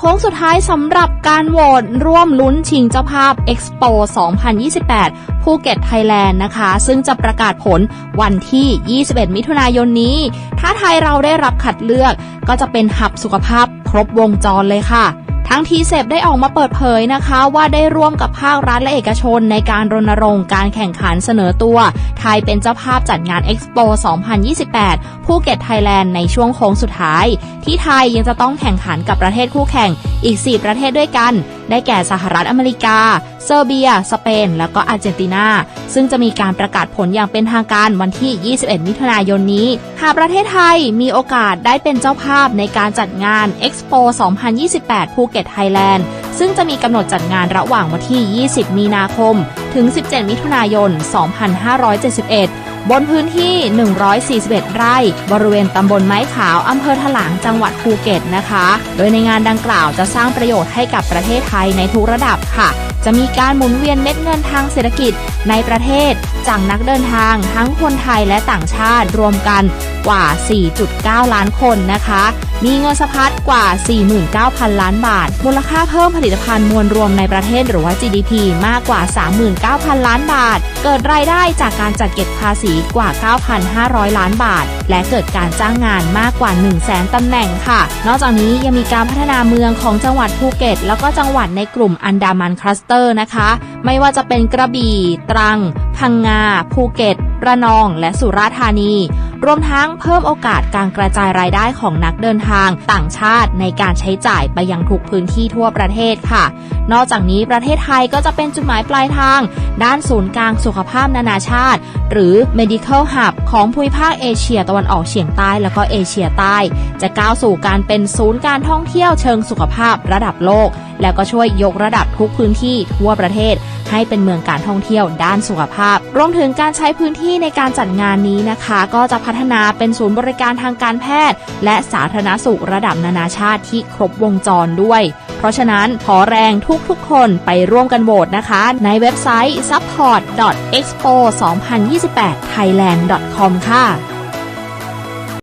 โค้งสุดท้ายสำหรับการโหวตร่วมลุ้นชิงเจ้าภาพ Expo 2028 ภูเก็ตไทยแลนด์นะคะ ซึ่งจะประกาศผลวันที่ 21 มิถุนายนนี้ ถ้าไทยเราได้รับคัดเลือกก็จะเป็นหับสุขภาพครบวงจรเลยค่ะ ทั้งทีเซฟได้ออกมาเปิดเผยนะคะว่าได้ร่วมกับภาครัฐและเอกชนในการรณรงค์การแข่งขันเสนอตัว ไทยเป็นเจ้าภาพจัดงานเอ็กซ์โป2028 ภูเก็ตไทยแลนด์ในช่วงโค้งสุดท้าย ที่ไทยยังจะต้องแข่งขันกับประเทศคู่แข่งอีก 4 ประเทศด้วยกัน ได้แก่สหรัฐอเมริกา เซอร์เบีย สเปน แล้วก็อาร์เจนตินา ซึ่งจะมีการประกาศผลอย่างเป็นทางการวันที่ 21 มิถุนายนนี้ หากประเทศไทยมีโอกาสได้เป็นเจ้าภาพในการจัดงาน Expo 2028 ภูเก็ตไทยแลนด์ ซึ่งจะมีกำหนดจัดงานระหว่างวันที่ 20 มีนาคม ถึง 17 มิถุนายน 2571 บนพื้นที่ 141 ไร่ บริเวณตำบลไม้ขาว อำเภอถลาง จังหวัดภูเก็ตนะคะ โดยในงานดังกล่าวจะสร้างประโยชน์ให้กับประเทศไทยในทุกระดับค่ะ จะมีการหมุนเวียนเม็ดเงินทางเศรษฐกิจในประเทศจากนักเดินทางทั้งคนไทยและต่างชาติรวมกันกว่า 4.9 ล้านคนนะคะ มีเงินสะพัดกว่า 49,000 ล้านบาท มูลค่าเพิ่มผลิตภัณฑ์มวลรวมในประเทศหรือว่า GDP มากกว่า 39,000 ล้านบาท เกิดรายได้จากการจัดเก็บภาษีกว่า 9,500 ล้านบาท และเกิดการจ้างงานมากกว่า 1 0 0 0 0แสนตำแหน่งค่ะ นอกจากนี้ยังมีการพัฒนาเมืองของจังหวัดภูเก็ต แล้วก็จังหวัดในกลุ่มอันดามันคลัสเตอร์นะคะ ไม่ว่าจะเป็นกระบี่ ตรัง พังงา ภูเก็ต ระนอง และสุราษฎร์ธานี รวมทั้งเพิ่มโอกาสการกระจายรายได้ของนักเดินทางต่างชาติในการใช้จ่ายไปยังทุกพื้นที่ทั่วประเทศค่ะ นอกจากนี้ประเทศไทยก็จะเป็นจุดหมายปลายทาง ด้านศูนย์กลางสุขภาพนานาชาติ หรือ medical hub ของภูมิภาคเอเชียตะวันออกเฉียงใต้แล้วก็เอเชียใต้ จะก้าวสู่การเป็นศูนย์การท่องเที่ยวเชิงสุขภาพระดับโลก แล้วก็ช่วยยกระดับทุกพื้นที่ทั่วประเทศ ให้เป็นเมืองการท่องเที่ยวด้านสุขภาพ รวมถึงการใช้พื้นที่ในการจัดงานนี้นะคะ ก็จะพัฒนาเป็นศูนย์บริการทางการแพทย์ และสาธารณสุขระดับนานาชาติที่ครบวงจรด้วย เพราะฉะนั้นขอแรงทุกๆ คนไปร่วมกันโหวตนะคะ ในเว็บไซต์ support expo 2028 thailand com ค่ะ